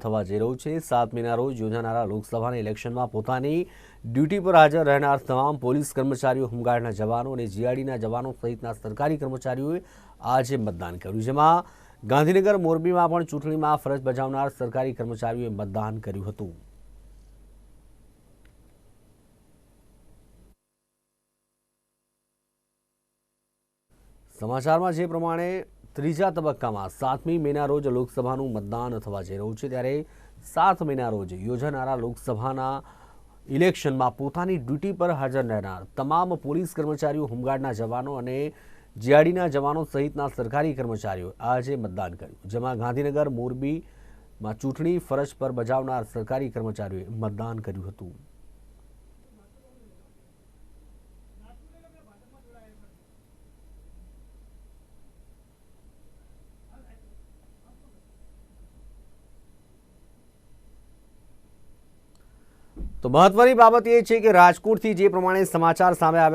થવા જઈ રહ્યું છે. સાત રોજ યોજાનારા લોકસભાના ઇલેક્શનમાં પોતાની ડ્યુટી પર હાજર રહેનાર તમામ પોલીસ કર્મચારીઓ હોમગાર્ડના જવાનો અને જીઆરડીના જવાનો સહિતના સરકારી કર્મચારીઓએ આજે મતદાન કર્યું, જેમાં ગાંધીનગર મોરબીમાં પણ ચૂંટણીમાં ફરજ બજાવનાર સરકારી કર્મચારીઓએ મતદાન કર્યું હતું. સમાચારમાં જે પ્રમાણે ત્રીજા તબક્કામાં સાતમી મેના રોજ લોકસભાનું મતદાન થવા જઈ રહ્યું છે. ત્યારે સાત મેના રોજ યોજાનારા લોકસભાના ઇલેક્શનમાં પોતાની ડ્યુટી પર હાજર રહેનાર તમામ પોલીસ કર્મચારીઓ, હોમગાર્ડના જવાનો અને જીઆરડીના જવાનો સહિતના સરકારી કર્મચારીઓ આજે મતદાન કર્યું. જેમાં ગાંધીનગર, મોરબીમાં ચૂંટણી ફરજ પર બજાવનાર સરકારી કર્મચારીઓએ મતદાન કર્યું હતું. તો મહત્વની બાબત એ છે કે રાજકોટથી જે પ્રમાણે સમાચાર સામે આવ્યા